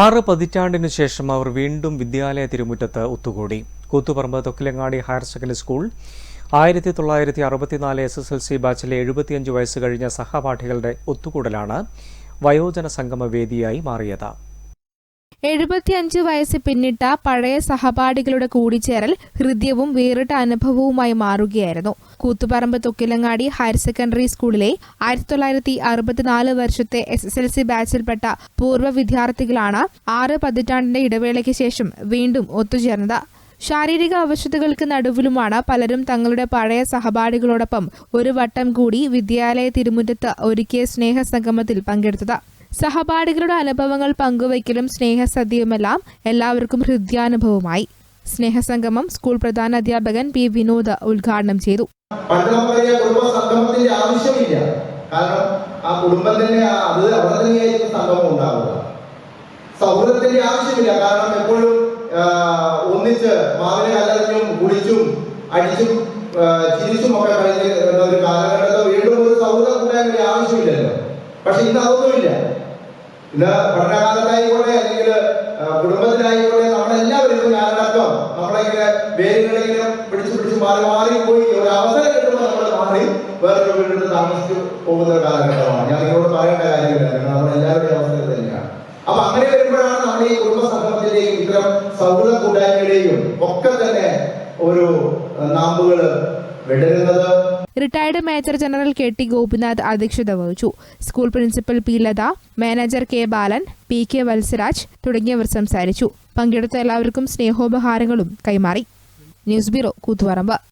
ആറ് പതിറ്റാണ്ടിനു ശേഷം അവർ വീണ്ടും വിദ്യാലയ തിരുമുറ്റത്ത് ഒത്തുകൂടി. Koothuparamba Thokkilangadi higher secondary school ആയിരത്തി തൊള്ളായിരത്തി അറുപത്തിനാല് എസ് എസ് എൽ സി ബാച്ചിലെ എഴുപത്തിയഞ്ച് വയസ്സ് കഴിഞ്ഞ സഹപാഠികളുടെ ഒത്തുകൂടലാണ് വയോജന സംഗമ വേദിയായി മാറിയത്. എഴുപത്തിയഞ്ച് വയസ്സ് പിന്നിട്ട പഴയ സഹപാഠികളുടെ കൂടിച്ചേരൽ ഹൃദ്യവും വേറിട്ട അനുഭവവുമായി മാറുകയായിരുന്നു. കൂത്തുപറമ്പ് തൊക്കിലങ്ങാടി ഹയർ സെക്കൻഡറി സ്കൂളിലെ ആയിരത്തി തൊള്ളായിരത്തി അറുപത്തിനാല് വർഷത്തെ എസ് എസ് എൽ സി ബാച്ചിൽപ്പെട്ട പൂർവ വിദ്യാർത്ഥികളാണ് ആറ് പതിറ്റാണ്ടിന്റെ ഇടവേളയ്ക്ക് ശേഷം വീണ്ടും ഒത്തുചേർന്നത്. ശാരീരിക അവശതകൾക്ക് നടുവിലുമാണ് പലരും തങ്ങളുടെ പഴയ സഹപാഠികളോടൊപ്പം ഒരു വട്ടം കൂടി വിദ്യാലയ തിരുമുറ്റത്ത് ഒരുക്കിയ സ്നേഹസംഗമത്തിൽ പങ്കെടുത്തത്. സഹപാഠികളുടെ അനുഭവങ്ങൾ പങ്കുവയ്ക്കലും സ്നേഹസദ്യയുമെല്ലാം എല്ലാവർക്കും ഹൃദ്യാനുഭവമായി. സ്നേഹസംഗമം സ്കൂൾ പ്രധാന അധ്യാപകൻ പി വിനോദ് ഉദ്ഘാടനം ചെയ്തു. ആവശ്യമില്ല. കാരണം ആ കുടുംബം തന്നെ അത് അവിടെ തന്നെയായിരിക്കും സംഗമം ഉണ്ടാവുക. സൗഹൃദത്തിന്റെ ആവശ്യമില്ല. കാരണം എപ്പോഴും ഒന്നിച്ച് മാവിനെ കലറിഞ്ഞും കുളിച്ചും അടിച്ചും ചിരിച്ചും ഒക്കെ കഴിഞ്ഞ് ഒരു കാലഘട്ടത്തിൽ വീണ്ടും ഒരു സൗഹൃദം കൂട്ടാൻ ആവശ്യമില്ലല്ലോ. പക്ഷെ ഇന്ന് അതൊന്നുമില്ല. ഇന്ന് പഠനകാലത്തായിക്കോട്ടെ അല്ലെങ്കിൽ കുടുംബത്തിലായിക്കോട്ടെ നമ്മളെല്ലാവരും ഇന്ന് ഞാനടക്കം വേരുകളിങ്ങനെ പിടിച്ചു പിടിച്ച് മാറി മാറി പോയി. ഒരു അവസരം കിട്ടുമ്പോൾ നമ്മൾ മാറി വേറൊരു വീട്ടിൽ താമസിച്ചു പോകുന്ന ഒരു കാലഘട്ടമാണ്. ഞാൻ നിങ്ങളോട് പറയേണ്ട കാര്യമില്ല. കാരണം നമ്മളെല്ലാവരുടെയും അവസരം തന്നെയാണ്. അപ്പൊ അങ്ങനെ വരുമ്പോഴാണ് നമ്മൾ ഈ കുടുംബ സംഗമത്തിന്റെയും ഇത്തരം സൗഹൃദ കൂട്ടായ്മയുടെയും ഒക്കെ തന്നെ ഒരു നാമ്പുകൾ വിടരുന്നത്. Retired major general K T Gopinath അധ്യക്ഷത വഹിച്ചു school principal P Latha manager K Balan P K Valsaraj തുടങ്ങിയവർ സംസാരിച്ചു. പങ്കെടുത്ത എല്ലാവർക്കും സ്നേഹോപഹാരങ്ങളും കൈമാറി. News bureau Koothuparamba.